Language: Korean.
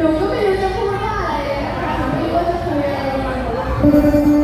หนูก็ไม่รู้จะพูดว่าอะไรนะคะหนูไม่รู้ว่าจะคุยอะไร